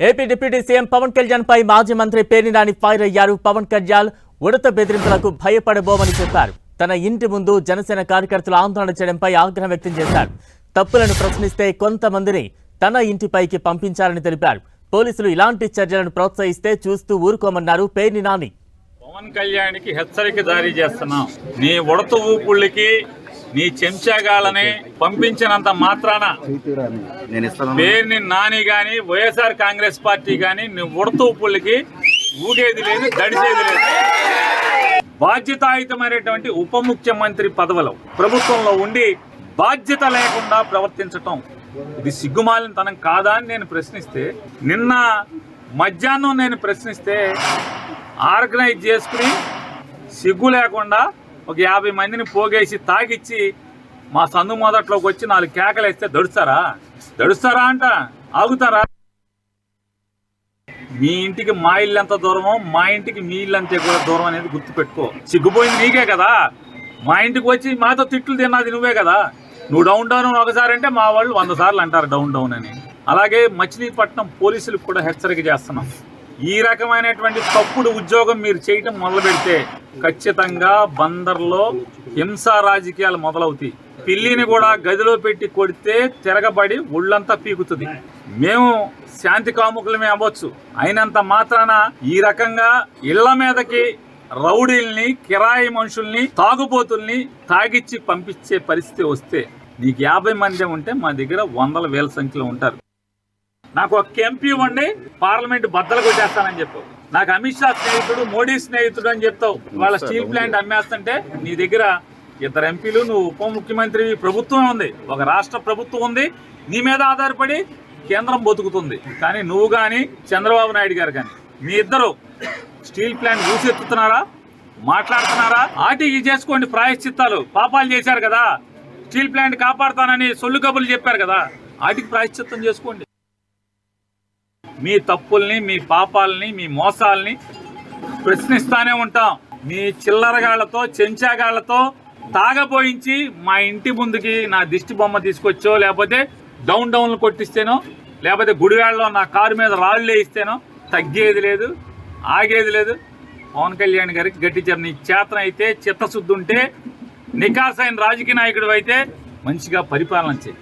AP deputy CM Pavan Kalyan పై మాజీ మంత్రి Perni Nani fire అయ్యారు. పవన్ కళ్యాణ్ ఉడత బెదిరింపులకు భయపడబోమని చెప్పారు. తన ఇంటి ముందు జనసేన కార్యకర్తలు ఆందోళన చేయడంపై ఆగ్రహం వ్యక్తం చేశారు. తప్పులను ప్రశ్నిస్తే కొంతమందిని తన ఇంటిపైకి పంపించారని తెలిపారు. పోలీసులు ఇలాంటి చర్యలను ప్రోత్సహిస్తే చూస్తూ ఊరుకోమన్నారు పేర్నినాని పవన్ కళ్యాణ్కి హెచ్చరిక జారీ చేస్తున్నాం. నీ ఉడత ఊపుళ్ళకి నీ చెంచాగాళ్ళని పంపించినంత మాత్రాన పేరుని నాని గాని వైఎస్ఆర్ కాంగ్రెస్ పార్టీ గాని నీ ఉడత ఊపుళ్ళకి ఊగేది లేదు దడిసేది లేదు. బాధ్యతాయుతమైనటువంటి ఉప ముఖ్యమంత్రి పదవులు ప్రభుత్వంలో ఉండి బాధ్యత లేకుండా ప్రవర్తించటం ఇది సిగ్గుమాలినతనం కాదా అని నేను ప్రశ్నిస్తే నిన్న మధ్యాహ్నం నేను ప్రశ్నిస్తే ఆర్గనైజ్ చేసుకుని సిగ్గు లేకుండా ఒక యాభై మందిని పోగేసి తాగిచ్చి మా సందు మొదట్లోకి వచ్చి నాలుగు కేకలేస్తే దడుస్తారా? దడుస్తారా అంట? ఆగుతారా? మీ ఇంటికి మా ఇల్లు ఎంత దూరమో మా ఇంటికి మీ ఇల్లు అంతే కూడా దూరం అనేది గుర్తుపెట్టుకో. సిగ్గుపోయింది నీకే కదా? మా ఇంటికి వచ్చి మాతో తిట్లు తిన్నది నువ్వే కదా? నువ్వు డౌన్ డౌన్ అని ఒకసారి అంటే మా వాళ్ళు వంద సార్లు అంటారు డౌన్ డౌన్ అని. అలాగే మచిలీపట్నం పోలీసులకు కూడా హెచ్చరిక చేస్తున్నాం. ఈ రకమైనటువంటి తప్పుడు ఉద్యోగం మీరు చేయటం మొదలు పెడితే ఖచ్చితంగా బందర్లో హింసా రాజకీయాలు మొదలవుతాయి. పిల్లిని కూడా గదిలో పెట్టి కొడితే తిరగబడి ఒళ్ళంతా పీకుతుంది. మేము శాంతి కాముకులమే అవ్వచ్చు. అయినంత మాత్రాన ఈ రకంగా ఇళ్ళ మీదకి రౌడీల్ని కిరాయి మనుషుల్ని తాగుబోతుల్ని తాగిచ్చి పంపించే పరిస్థితి వస్తే నీకు యాభై మంది ఉంటే మా దగ్గర వందల వేల సంఖ్యలో ఉంటారు. నాకు ఒక ఎంపీ ఇవ్వండి పార్లమెంట్ బద్దలు కొట్టేస్తానని చెప్పు. నాకు అమిత్ షా స్నేహితుడు మోడీ స్నేహితుడు అని చెప్తావు. వాళ్ళ స్టీల్ ప్లాంట్ అమ్మేస్తుంటే నీ దగ్గర ఇద్దరు ఎంపీలు నువ్వు ఉప ముఖ్యమంత్రి ప్రభుత్వం ఉంది ఒక రాష్ట్ర ప్రభుత్వం ఉంది నీ మీద ఆధారపడి కేంద్రం బతుకుతుంది. కానీ నువ్వు కానీ చంద్రబాబు నాయుడు గారు కానీ మీ ఇద్దరు స్టీల్ ప్లాంట్ ఊసెత్తుతున్నారా? మాట్లాడుతున్నారా? ఆటికి చేసుకోండి ప్రాయశ్చిత్తాలు. పాపాలు చేశారు కదా. స్టీల్ ప్లాంట్ కాపాడుతానని సొల్లు కబుర్లు చెప్పారు కదా. ఆటికి ప్రాయశ్చిత్తం చేసుకోండి. మీ తప్పుల్ని మీ పాపాలని మీ మోసాలని ప్రశ్నిస్తానే ఉంటాం. మీ చిల్లరగాళ్ళతో చెంచాగాళ్ళతో తాగపోయించి మా ఇంటి ముందుకి నా దిష్టి బొమ్మ తీసుకొచ్చో లేకపోతే డౌన్ డౌన్లు కొట్టిస్తేనో లేకపోతే గుడివాడలో నా కారు మీద రాళ్ళు వేయిస్తేనో తగ్గేది లేదు ఆగేది లేదు. పవన్ కళ్యాణ్ గారికి గట్టించారు నీ చేతన అయితే చిత్తశుద్ధి ఉంటే నికాసైన రాజకీయ నాయకుడు అయితే మంచిగా పరిపాలన చేయి.